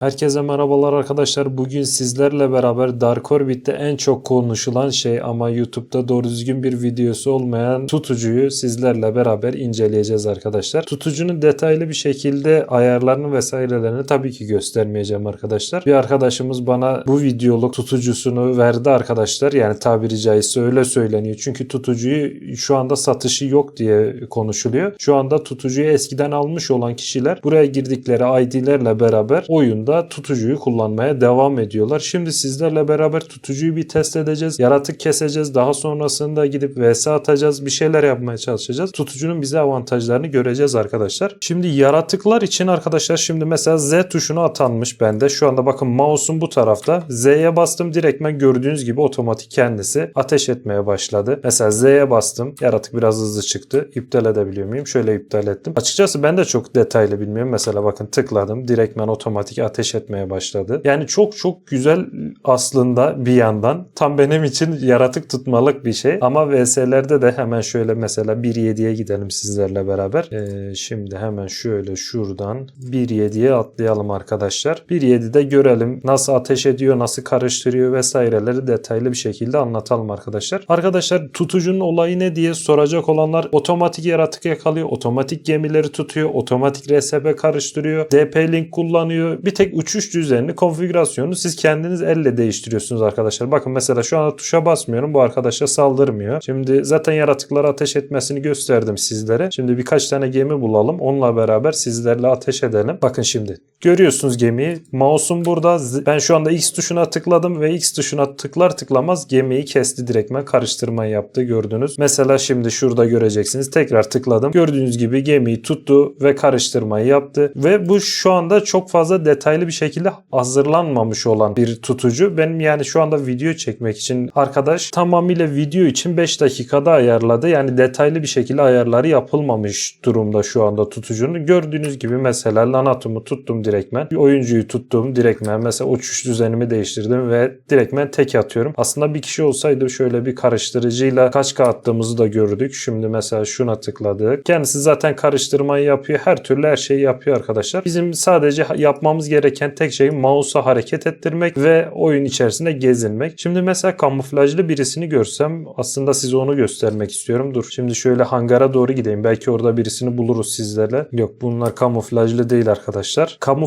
Herkese merhabalar arkadaşlar. Bugün sizlerle beraber Dark Orbit'te en çok konuşulan şey ama YouTube'da doğru düzgün bir videosu olmayan tutucuyu sizlerle beraber inceleyeceğiz arkadaşlar. Tutucunun detaylı bir şekilde ayarlarını vesairelerini tabii ki göstermeyeceğim arkadaşlar. Bir arkadaşımız bana bu videoluk tutucusunu verdi arkadaşlar. Yani tabiri caizse öyle söyleniyor. Çünkü tutucuyu şu anda satışı yok diye konuşuluyor. Şu anda tutucuyu eskiden almış olan kişiler buraya girdikleri ID'lerle beraber oyunda tutucuyu kullanmaya devam ediyorlar. Şimdi sizlerle beraber tutucuyu bir test edeceğiz. Yaratık keseceğiz. Daha sonrasında gidip vs atacağız. Bir şeyler yapmaya çalışacağız. Tutucunun bize avantajlarını göreceğiz arkadaşlar. Şimdi yaratıklar için arkadaşlar şimdi mesela Z tuşuna atanmış bende. Şu anda bakın mouse'um bu tarafta. Z'ye bastım direktmen gördüğünüz gibi otomatik kendisi ateş etmeye başladı. Mesela Z'ye bastım. Yaratık biraz hızlı çıktı. İptal edebiliyor muyum? Şöyle iptal ettim. Açıkçası ben de çok detaylı bilmiyorum. Mesela bakın tıkladım. Direktmen otomatik ateş etmeye başladı. Yani çok çok güzel aslında bir yandan. Tam benim için yaratık tutmalık bir şey. Ama VS'lerde de hemen şöyle mesela 1.7'ye gidelim sizlerle beraber. Ee, şimdi hemen şöyle şuradan 1.7'ye atlayalım arkadaşlar. 1.7'de görelim nasıl ateş ediyor, nasıl karıştırıyor vesaireleri detaylı bir şekilde anlatalım arkadaşlar. Arkadaşlar tutucunun olayı ne diye soracak olanlar otomatik yaratık yakalıyor, otomatik gemileri tutuyor, otomatik RSB karıştırıyor, DP-Link kullanıyor. Bir tek uçuş düzenini, konfigürasyonu siz kendiniz elle değiştiriyorsunuz arkadaşlar. Bakın mesela şu anda tuşa basmıyorum. Bu arkadaşa saldırmıyor. Şimdi zaten yaratıklara ateş etmesini gösterdim sizlere. Şimdi birkaç tane gemi bulalım. Onunla beraber sizlerle ateş edelim. Bakın şimdi. Görüyorsunuz gemiyi. Mouse'um burada. Ben şu anda X tuşuna tıkladım ve X tuşuna tıklar tıklamaz gemiyi kesti direktmen karıştırmayı yaptı gördünüz. Mesela şimdi şurada göreceksiniz. Tekrar tıkladım. Gördüğünüz gibi gemiyi tuttu ve karıştırmayı yaptı. Ve bu şu anda çok fazla detaylı bir şekilde hazırlanmamış olan bir tutucu. Benim yani şu anda video çekmek için arkadaş tamamıyla video için 5 dakikada ayarladı. Yani detaylı bir şekilde ayarları yapılmamış durumda şu anda tutucunun. Gördüğünüz gibi mesela Lanatum'u tuttum direktmen. Bir oyuncuyu tuttum direktmen. Mesela uçuş düzenimi değiştirdim ve direktmen tek atıyorum. Aslında bir kişi olsaydı şöyle bir karıştırıcıyla kaç K attığımızı da gördük. Şimdi mesela şuna tıkladık. Kendisi zaten karıştırmayı yapıyor. Her türlü her şeyi yapıyor arkadaşlar. Bizim sadece yapmamız gereken tek şey mouse'a hareket ettirmek ve oyun içerisinde gezinmek. Şimdi mesela kamuflajlı birisini görsem aslında size onu göstermek istiyorum. Dur şimdi şöyle hangara doğru gideyim. Belki orada birisini buluruz sizlerle. Yok bunlar kamuflajlı değil arkadaşlar. Kamuflajlı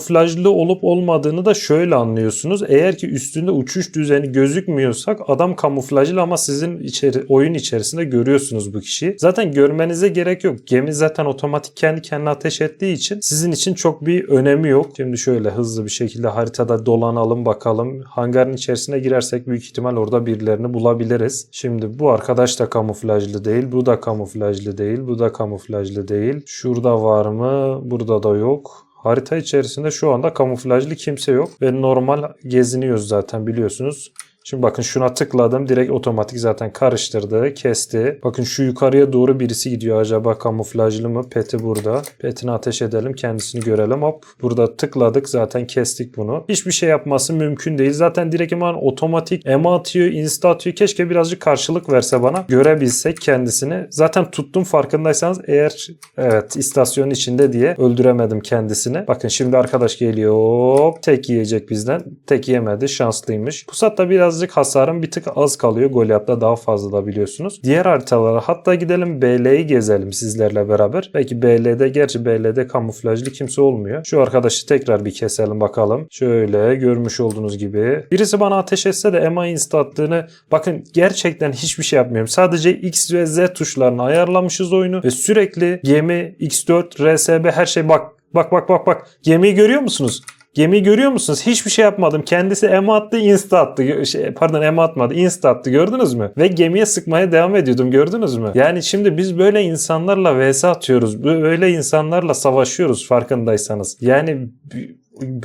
olup olmadığını da şöyle anlıyorsunuz. Eğer ki üstünde uçuş düzeni gözükmüyorsak adam kamuflajlı ama sizin içeri, oyun içerisinde görüyorsunuz bu kişiyi. Zaten görmenize gerek yok. Gemi zaten otomatik kendi kendine ateş ettiği için sizin için çok bir önemi yok. Şimdi şöyle hızlı bir şekilde haritada dolanalım bakalım. Hangarın içerisine girersek büyük ihtimal orada birilerini bulabiliriz. Şimdi bu arkadaş da kamuflajlı değil. Bu da kamuflajlı değil. Bu da kamuflajlı değil. Şurada var mı? Burada da yok. Harita içerisinde şu anda kamuflajlı kimse yok ve normal geziniyoruz zaten biliyorsunuz. Şimdi bakın şuna tıkladım. Direkt otomatik zaten karıştırdı. Kesti. Bakın şu yukarıya doğru birisi gidiyor. Acaba kamuflajlı mı? Peti burada. Petini ateş edelim. Kendisini görelim. Hop. Burada tıkladık. Zaten kestik bunu. Hiçbir şey yapması mümkün değil. Zaten direkt hemen otomatik ema atıyor. Insta atıyor. Keşke birazcık karşılık verse bana. Görebilsek kendisini. Zaten tuttum farkındaysanız eğer evet istasyonun içinde diye öldüremedim kendisini. Bakın şimdi arkadaş geliyor. Hop. Tek yiyecek bizden. Tek yemedi. Şanslıymış. Pusat'ta biraz birazcık hasarım bir tık az kalıyor. Goliath'ta daha fazla da biliyorsunuz. Diğer haritalara hatta gidelim BL'yi gezelim sizlerle beraber. Belki BL'de gerçi BL'de kamuflajlı kimse olmuyor. Şu arkadaşı tekrar bir keselim bakalım. Şöyle görmüş olduğunuz gibi. Birisi bana ateş etse de EMA insta attığını bakın gerçekten hiçbir şey yapmıyorum. Sadece X ve Z tuşlarını ayarlamışız oyunu ve sürekli gemi X4, RSB her şey bak Bak bak bak bak. Gemiyi görüyor musunuz? Gemiyi görüyor musunuz? Hiçbir şey yapmadım. Kendisi ema attı, insta attı. Şey, pardon ema atmadı, insta attı. Gördünüz mü? Ve gemiye sıkmaya devam ediyordum. Gördünüz mü? Yani şimdi biz böyle insanlarla vs atıyoruz. Böyle insanlarla savaşıyoruz farkındaysanız. Yani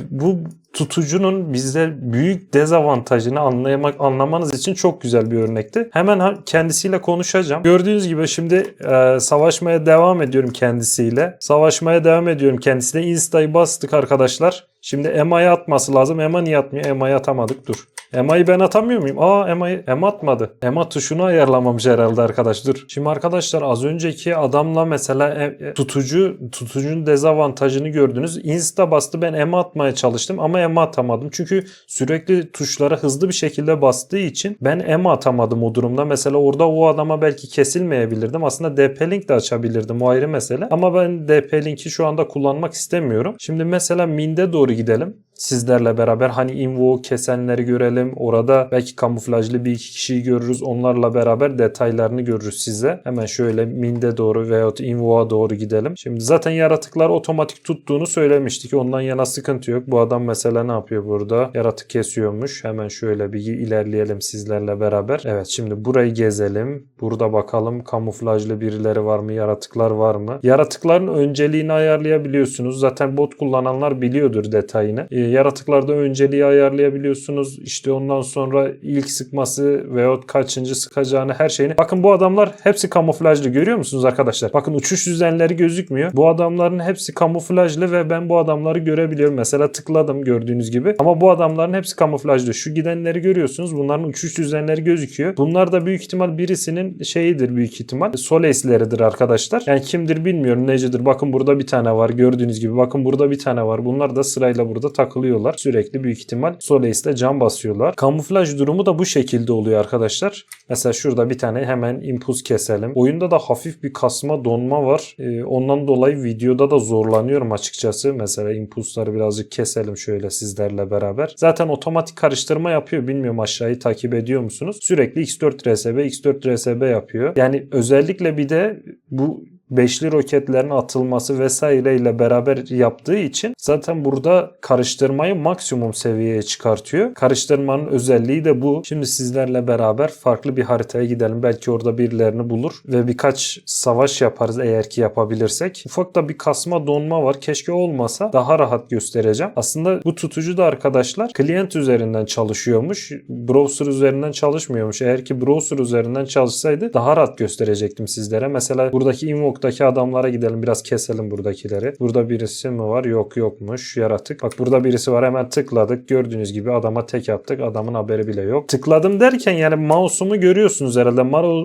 bu tutucunun bize büyük dezavantajını anlayamak anlamanız için çok güzel bir örnekti. Hemen kendisiyle konuşacağım. Gördüğünüz gibi şimdi e, savaşmaya devam ediyorum kendisiyle. Savaşmaya devam ediyorum kendisiyle. Insta'yı bastık arkadaşlar. Şimdi EMA'ya atması lazım. EMA niye atmıyor? EMA'ya atamadık. Dur. Ema'yı ben atamıyor muyum? Aa Ema'yı Ema atmadı. Ema tuşunu ayarlamamış herhalde arkadaş. Dur. Şimdi arkadaşlar az önceki adamla mesela e- e, tutucu tutucunun dezavantajını gördünüz. Insta bastı ben Ema atmaya çalıştım ama Ema atamadım. Çünkü sürekli tuşlara hızlı bir şekilde bastığı için ben Ema atamadım o durumda. Mesela orada o adama belki kesilmeyebilirdim. Aslında DP-Link de açabilirdim. O ayrı mesele. Ama ben DP-Link'i şu anda kullanmak istemiyorum. Şimdi mesela Minde doğru gidelim sizlerle beraber hani invo kesenleri görelim. Orada belki kamuflajlı bir iki kişiyi görürüz. Onlarla beraber detaylarını görürüz size. Hemen şöyle minde doğru veyahut invo'a doğru gidelim. Şimdi zaten yaratıklar otomatik tuttuğunu söylemiştik. Ondan yana sıkıntı yok. Bu adam mesela ne yapıyor burada? Yaratık kesiyormuş. Hemen şöyle bir ilerleyelim sizlerle beraber. Evet şimdi burayı gezelim. Burada bakalım kamuflajlı birileri var mı? Yaratıklar var mı? Yaratıkların önceliğini ayarlayabiliyorsunuz. Zaten bot kullananlar biliyordur detayını. Ee, yaratıklarda önceliği ayarlayabiliyorsunuz. İşte ondan sonra ilk sıkması veyahut kaçıncı sıkacağını her şeyini. Bakın bu adamlar hepsi kamuflajlı görüyor musunuz arkadaşlar? Bakın uçuş düzenleri gözükmüyor. Bu adamların hepsi kamuflajlı ve ben bu adamları görebiliyorum. Mesela tıkladım gördüğünüz gibi. Ama bu adamların hepsi kamuflajlı. Şu gidenleri görüyorsunuz. Bunların uçuş düzenleri gözüküyor. Bunlar da büyük ihtimal birisinin şeyidir büyük ihtimal. Solesleridir arkadaşlar. Yani kimdir bilmiyorum necidir. Bakın burada bir tane var gördüğünüz gibi. Bakın burada bir tane var. Bunlar da sırayla burada takılıyorlar. Sürekli büyük ihtimal Soleis'te cam basıyorlar. Kamuflaj durumu da bu şekilde oluyor arkadaşlar. Mesela şurada bir tane hemen impuls keselim. Oyunda da hafif bir kasma donma var. Ee, ondan dolayı videoda da zorlanıyorum açıkçası. Mesela impulsları birazcık keselim şöyle sizlerle beraber. Zaten otomatik karıştırma yapıyor. Bilmiyorum aşağıyı takip ediyor musunuz? Sürekli X4 RSB, X4 RSB yapıyor. Yani özellikle bir de bu beşli roketlerin atılması vesaireyle beraber yaptığı için zaten burada karıştırmayı maksimum seviyeye çıkartıyor. Karıştırmanın özelliği de bu. Şimdi sizlerle beraber farklı bir haritaya gidelim. Belki orada birilerini bulur ve birkaç savaş yaparız eğer ki yapabilirsek. Ufak da bir kasma donma var. Keşke olmasa daha rahat göstereceğim. Aslında bu tutucu da arkadaşlar client üzerinden çalışıyormuş. Browser üzerinden çalışmıyormuş. Eğer ki browser üzerinden çalışsaydı daha rahat gösterecektim sizlere. Mesela buradaki invoke Noktaki adamlara gidelim biraz keselim buradakileri. Burada birisi mi var? Yok yokmuş. Yaratık. Bak burada birisi var hemen tıkladık. Gördüğünüz gibi adama tek attık. Adamın haberi bile yok. Tıkladım derken yani mouse'umu görüyorsunuz herhalde.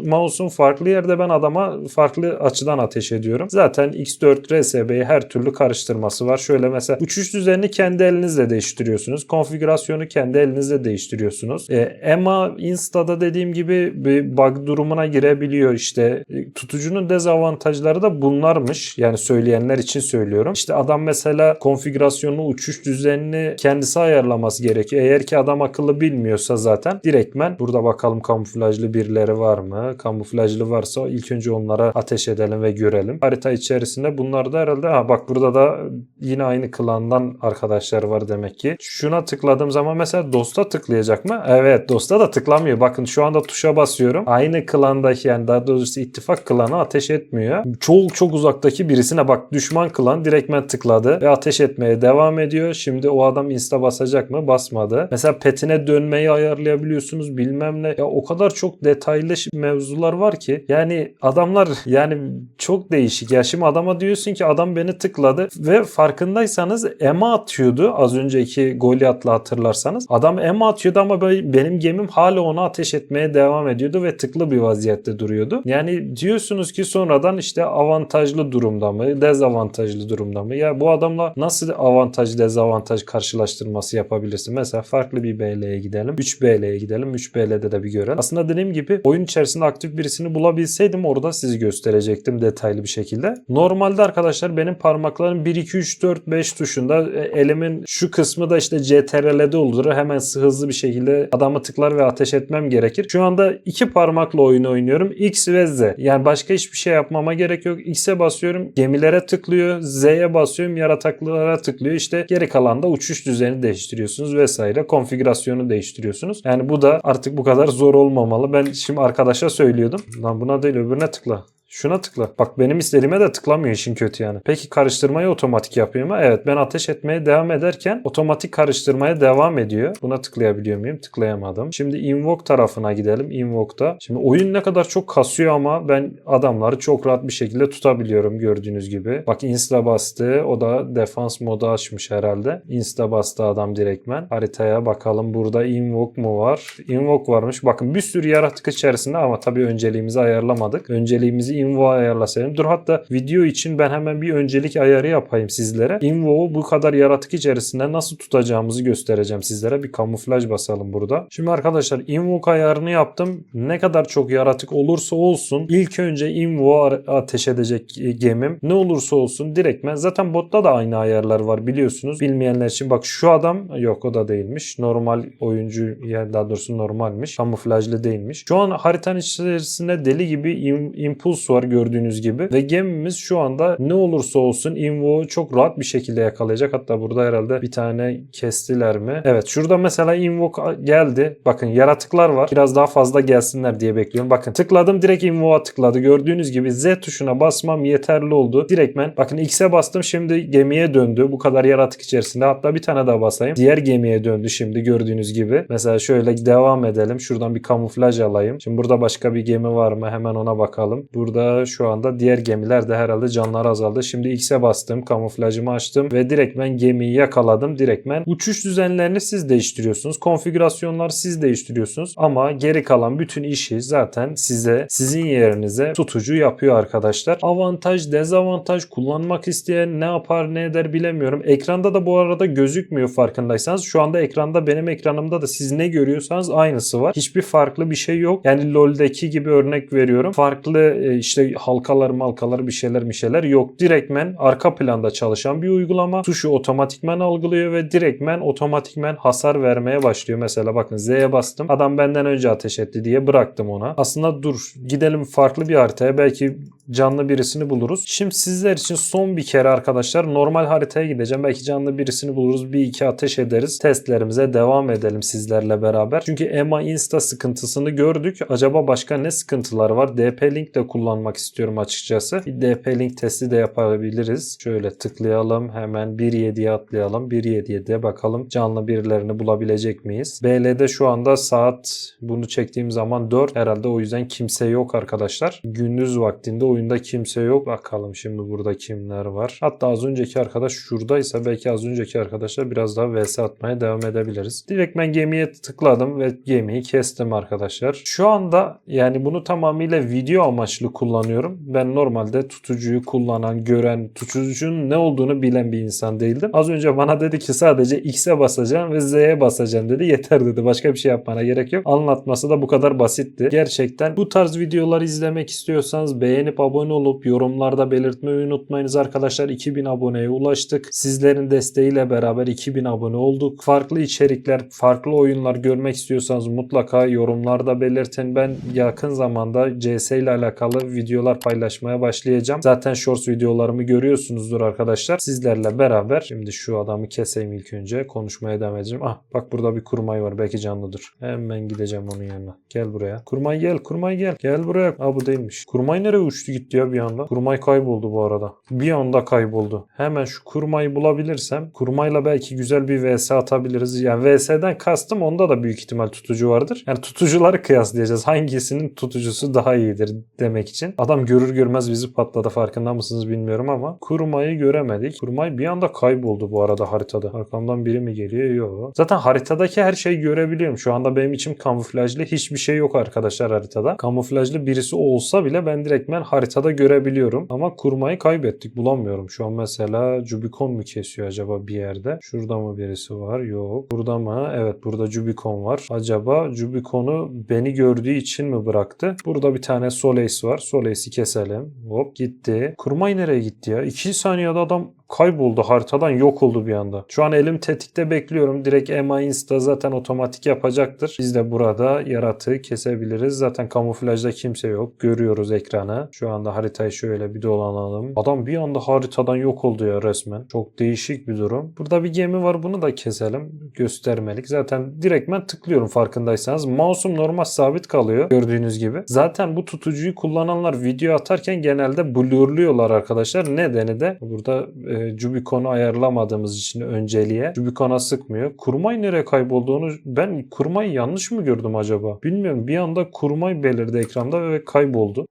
Mouse'um farklı yerde ben adama farklı açıdan ateş ediyorum. Zaten X4 RSB'yi her türlü karıştırması var. Şöyle mesela uçuş düzenini kendi elinizle değiştiriyorsunuz. Konfigürasyonu kendi elinizle değiştiriyorsunuz. E, EMA Insta'da dediğim gibi bir bug durumuna girebiliyor işte. E, tutucunun dezavantajları da bunlarmış. Yani söyleyenler için söylüyorum. İşte adam mesela konfigürasyonunu, uçuş düzenini kendisi ayarlaması gerekiyor. Eğer ki adam akıllı bilmiyorsa zaten direktmen burada bakalım kamuflajlı birileri var mı? Kamuflajlı varsa ilk önce onlara ateş edelim ve görelim. Harita içerisinde bunlar da herhalde ha bak burada da yine aynı klandan arkadaşlar var demek ki. Şuna tıkladığım zaman mesela dosta tıklayacak mı? Evet dosta da tıklamıyor. Bakın şu anda tuşa basıyorum. Aynı klandaki yani daha doğrusu ittifak klanı ateş etmiyor çok çok uzaktaki birisine bak düşman klan direktmen tıkladı ve ateş etmeye devam ediyor. Şimdi o adam insta basacak mı? Basmadı. Mesela petine dönmeyi ayarlayabiliyorsunuz bilmem ne. Ya o kadar çok detaylı mevzular var ki yani adamlar yani çok değişik. Ya şimdi adama diyorsun ki adam beni tıkladı ve farkındaysanız ema atıyordu az önceki Goliath'la hatırlarsanız. Adam ema atıyordu ama benim gemim hala ona ateş etmeye devam ediyordu ve tıklı bir vaziyette duruyordu. Yani diyorsunuz ki sonradan işte avantajlı durumda mı, dezavantajlı durumda mı? Ya bu adamla nasıl avantaj dezavantaj karşılaştırması yapabilirsin? Mesela farklı bir BL'ye gidelim. 3 BL'ye gidelim. 3 BL'de de bir görelim. Aslında dediğim gibi oyun içerisinde aktif birisini bulabilseydim orada sizi gösterecektim detaylı bir şekilde. Normalde arkadaşlar benim parmaklarım 1, 2, 3, 4, 5 tuşunda e, elimin şu kısmı da işte CTRL'de olur. Hemen hızlı bir şekilde adamı tıklar ve ateş etmem gerekir. Şu anda iki parmakla oyun oynuyorum. X ve Z. Yani başka hiçbir şey yapmama gerek yok. X'e basıyorum gemilere tıklıyor. Z'ye basıyorum yarataklara tıklıyor. İşte geri kalan da uçuş düzeni değiştiriyorsunuz vesaire. Konfigürasyonu değiştiriyorsunuz. Yani bu da artık bu kadar zor olmamalı. Ben şimdi arkadaşa söylüyordum. Lan buna değil öbürüne tıkla. Şuna tıkla. Bak benim istediğime de tıklamıyor işin kötü yani. Peki karıştırmayı otomatik yapıyor mu? Evet ben ateş etmeye devam ederken otomatik karıştırmaya devam ediyor. Buna tıklayabiliyor muyum? Tıklayamadım. Şimdi invoke tarafına gidelim. Invoke'da. Şimdi oyun ne kadar çok kasıyor ama ben adamları çok rahat bir şekilde tutabiliyorum gördüğünüz gibi. Bak insta bastı. O da defans modu açmış herhalde. Insta bastı adam direktmen. Haritaya bakalım. Burada invoke mu var? Invoke varmış. Bakın bir sürü yaratık içerisinde ama tabii önceliğimizi ayarlamadık. Önceliğimizi invoke ayarlasaydım. Dur hatta video için ben hemen bir öncelik ayarı yapayım sizlere. Invoke'u bu kadar yaratık içerisinde nasıl tutacağımızı göstereceğim sizlere. Bir kamuflaj basalım burada. Şimdi arkadaşlar invoke ayarını yaptım. Ne kadar çok yaratık olursa olsun ilk önce invoke ateş edecek gemim. Ne olursa olsun direktmen zaten botta da aynı ayarlar var biliyorsunuz. Bilmeyenler için bak şu adam yok o da değilmiş. Normal oyuncu yani daha doğrusu normalmiş. Kamuflajlı değilmiş. Şu an haritanın içerisinde deli gibi im- impuls var gördüğünüz gibi ve gemimiz şu anda ne olursa olsun invoke'u çok rahat bir şekilde yakalayacak. Hatta burada herhalde bir tane kestiler mi? Evet şurada mesela invoke geldi. Bakın yaratıklar var. Biraz daha fazla gelsinler diye bekliyorum. Bakın tıkladım direkt invoke'a tıkladı. Gördüğünüz gibi Z tuşuna basmam yeterli oldu. Direktmen bakın X'e bastım şimdi gemiye döndü. Bu kadar yaratık içerisinde. Hatta bir tane daha basayım. Diğer gemiye döndü şimdi gördüğünüz gibi. Mesela şöyle devam edelim. Şuradan bir kamuflaj alayım. Şimdi burada başka bir gemi var mı? Hemen ona bakalım. Burada şu anda diğer gemiler de herhalde canları azaldı. Şimdi X'e bastım. Kamuflajımı açtım ve direktmen gemiyi yakaladım. Direktmen uçuş düzenlerini siz değiştiriyorsunuz. Konfigürasyonları siz değiştiriyorsunuz. Ama geri kalan bütün işi zaten size sizin yerinize tutucu yapıyor arkadaşlar. Avantaj, dezavantaj kullanmak isteyen ne yapar ne eder bilemiyorum. Ekranda da bu arada gözükmüyor farkındaysanız. Şu anda ekranda benim ekranımda da siz ne görüyorsanız aynısı var. Hiçbir farklı bir şey yok. Yani LoL'deki gibi örnek veriyorum. Farklı e, işte halkalar malkalar bir şeyler bir şeyler yok. Direktmen arka planda çalışan bir uygulama. Tuşu otomatikmen algılıyor ve direktmen otomatikmen hasar vermeye başlıyor. Mesela bakın Z'ye bastım. Adam benden önce ateş etti diye bıraktım ona. Aslında dur gidelim farklı bir haritaya. Belki canlı birisini buluruz. Şimdi sizler için son bir kere arkadaşlar normal haritaya gideceğim. Belki canlı birisini buluruz. Bir iki ateş ederiz. Testlerimize devam edelim sizlerle beraber. Çünkü EMA Insta sıkıntısını gördük. Acaba başka ne sıkıntılar var? DP Link de kullanmak istiyorum açıkçası. Bir DP Link testi de yapabiliriz. Şöyle tıklayalım. Hemen 1.7'ye atlayalım. 1.7'ye de bakalım canlı birilerini bulabilecek miyiz? BL'de şu anda saat bunu çektiğim zaman 4 herhalde o yüzden kimse yok arkadaşlar. Gündüz vaktinde oyunda kimse yok. Bakalım şimdi burada kimler var. Hatta az önceki arkadaş şuradaysa belki az önceki arkadaşlar biraz daha vs atmaya devam edebiliriz. Direkt ben gemiye tıkladım ve gemiyi kestim arkadaşlar. Şu anda yani bunu tamamıyla video amaçlı kullanıyorum. Ben normalde tutucuyu kullanan, gören, tutucunun ne olduğunu bilen bir insan değildim. Az önce bana dedi ki sadece X'e basacağım ve Z'ye basacağım dedi. Yeter dedi. Başka bir şey yapmana gerek yok. Anlatması da bu kadar basitti. Gerçekten bu tarz videolar izlemek istiyorsanız beğenip abone olup yorumlarda belirtmeyi unutmayınız arkadaşlar. 2000 aboneye ulaştık. Sizlerin desteğiyle beraber 2000 abone olduk. Farklı içerikler, farklı oyunlar görmek istiyorsanız mutlaka yorumlarda belirtin. Ben yakın zamanda CS ile alakalı videolar paylaşmaya başlayacağım. Zaten shorts videolarımı görüyorsunuzdur arkadaşlar. Sizlerle beraber şimdi şu adamı keseyim ilk önce. Konuşmaya devam edeceğim. Ah bak burada bir kurmay var. Belki canlıdır. Hemen gideceğim onun yanına. Gel buraya. Kurmay gel. Kurmay gel. Gel buraya. Aa bu değilmiş. Kurmay nereye uçtu gitti ya bir anda? Kurmay kayboldu bu arada. Bir anda kayboldu. Hemen şu kurmayı bulabilirsem kurmayla belki güzel bir vs atabiliriz. Yani vs'den kastım onda da büyük ihtimal tutucu vardır. Yani tutucuları kıyaslayacağız. Hangisinin tutucusu daha iyidir demek için. Adam görür görmez bizi patladı farkında mısınız bilmiyorum ama kurmayı göremedik. Kurmay bir anda kayboldu bu arada haritada. Arkamdan biri mi geliyor? Yok. Zaten haritadaki her şeyi görebiliyorum. Şu anda benim için kamuflajlı hiçbir şey yok arkadaşlar haritada. Kamuflajlı birisi olsa bile ben direktmen haritada görebiliyorum. Ama kurmayı kaybettik. Bulamıyorum. Şu an mesela Jubicon mu kesiyor acaba bir yerde? Şurada mı birisi var? Yok. Burada mı? Evet burada Jubicon var. Acaba Jubicon'u beni gördüğü için mi bıraktı? Burada bir tane Solace var. Solace'i keselim. Hop gitti. Kurmay nereye gitti ya? 2 saniyede adam kayboldu haritadan yok oldu bir anda. Şu an elim tetikte bekliyorum. Direkt EMA Insta zaten otomatik yapacaktır. Biz de burada yaratığı kesebiliriz. Zaten kamuflajda kimse yok. Görüyoruz ekranı. Şu anda haritayı şöyle bir dolanalım. Adam bir anda haritadan yok oldu ya resmen. Çok değişik bir durum. Burada bir gemi var. Bunu da keselim. Göstermelik. Zaten direktmen tıklıyorum farkındaysanız. Mouse'um normal sabit kalıyor. Gördüğünüz gibi. Zaten bu tutucuyu kullananlar video atarken genelde blurluyorlar arkadaşlar. Nedeni de burada e, Jubicon'u ayarlamadığımız için önceliğe Jubicon'a sıkmıyor. Kurmay nereye kaybolduğunu ben kurmayı yanlış mı gördüm acaba? Bilmiyorum. Bir anda kurmay belirdi ekranda ve kayboldu.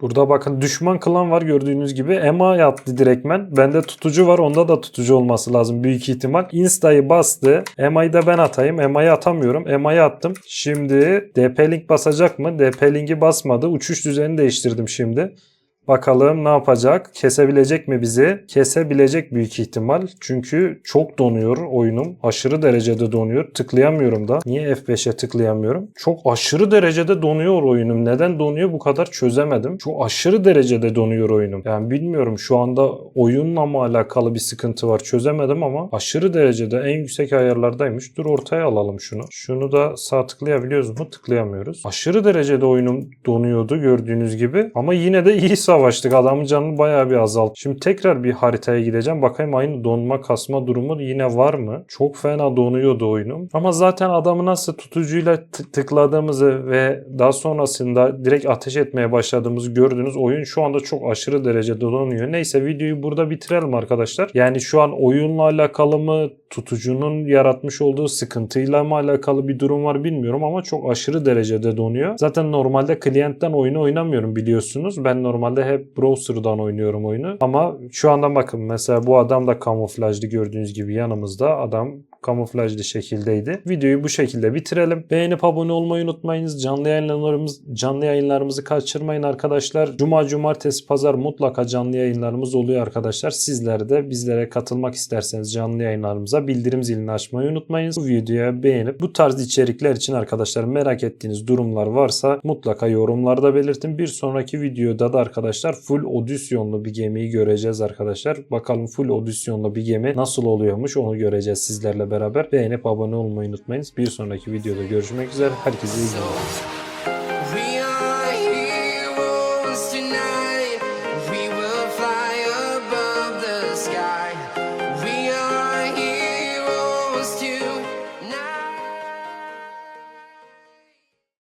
Burada bakın düşman klan var gördüğünüz gibi. Ema yattı direktmen. Bende tutucu var. Onda da tutucu olması lazım büyük ihtimal. Insta'yı bastı. Ema'yı da ben atayım. Ema'yı atamıyorum. Ema'yı attım. Şimdi DP link basacak mı? DP linki basmadı. Uçuş düzenini değiştirdim şimdi. Bakalım ne yapacak? Kesebilecek mi bizi? Kesebilecek büyük ihtimal. Çünkü çok donuyor oyunum. Aşırı derecede donuyor. Tıklayamıyorum da. Niye F5'e tıklayamıyorum? Çok aşırı derecede donuyor oyunum. Neden donuyor bu kadar çözemedim. Çok aşırı derecede donuyor oyunum. Yani bilmiyorum şu anda oyunla mı alakalı bir sıkıntı var çözemedim ama aşırı derecede en yüksek ayarlardaymış. Dur ortaya alalım şunu. Şunu da sağ tıklayabiliyoruz mu? Tıklayamıyoruz. Aşırı derecede oyunum donuyordu gördüğünüz gibi. Ama yine de iyi savaştık. Adamın canını bayağı bir azalttı. Şimdi tekrar bir haritaya gideceğim. Bakayım aynı donma kasma durumu yine var mı? Çok fena donuyordu oyunum. Ama zaten adamı nasıl tutucuyla tık- tıkladığımızı ve daha sonrasında direkt ateş etmeye başladığımızı gördünüz. Oyun şu anda çok aşırı derecede donuyor. Neyse videoyu burada bitirelim arkadaşlar. Yani şu an oyunla alakalı mı tutucunun yaratmış olduğu sıkıntıyla mı alakalı bir durum var bilmiyorum ama çok aşırı derecede donuyor. Zaten normalde klientten oyunu oynamıyorum biliyorsunuz. Ben normalde hep browser'dan oynuyorum oyunu. Ama şu anda bakın mesela bu adam da kamuflajlı gördüğünüz gibi yanımızda. Adam kamuflajlı şekildeydi. Videoyu bu şekilde bitirelim. Beğenip abone olmayı unutmayınız. Canlı yayınlarımız canlı yayınlarımızı kaçırmayın arkadaşlar. Cuma, cumartesi, pazar mutlaka canlı yayınlarımız oluyor arkadaşlar. Sizler de bizlere katılmak isterseniz canlı yayınlarımıza bildirim zilini açmayı unutmayın. Bu videoya beğenip bu tarz içerikler için arkadaşlar merak ettiğiniz durumlar varsa mutlaka yorumlarda belirtin. Bir sonraki videoda da arkadaşlar full odüsyonlu bir gemiyi göreceğiz arkadaşlar. Bakalım full odüsyonlu bir gemi nasıl oluyormuş onu göreceğiz sizlerle beraber. Beğenip abone olmayı unutmayınız. Bir sonraki videoda görüşmek üzere. Herkese iyi günler.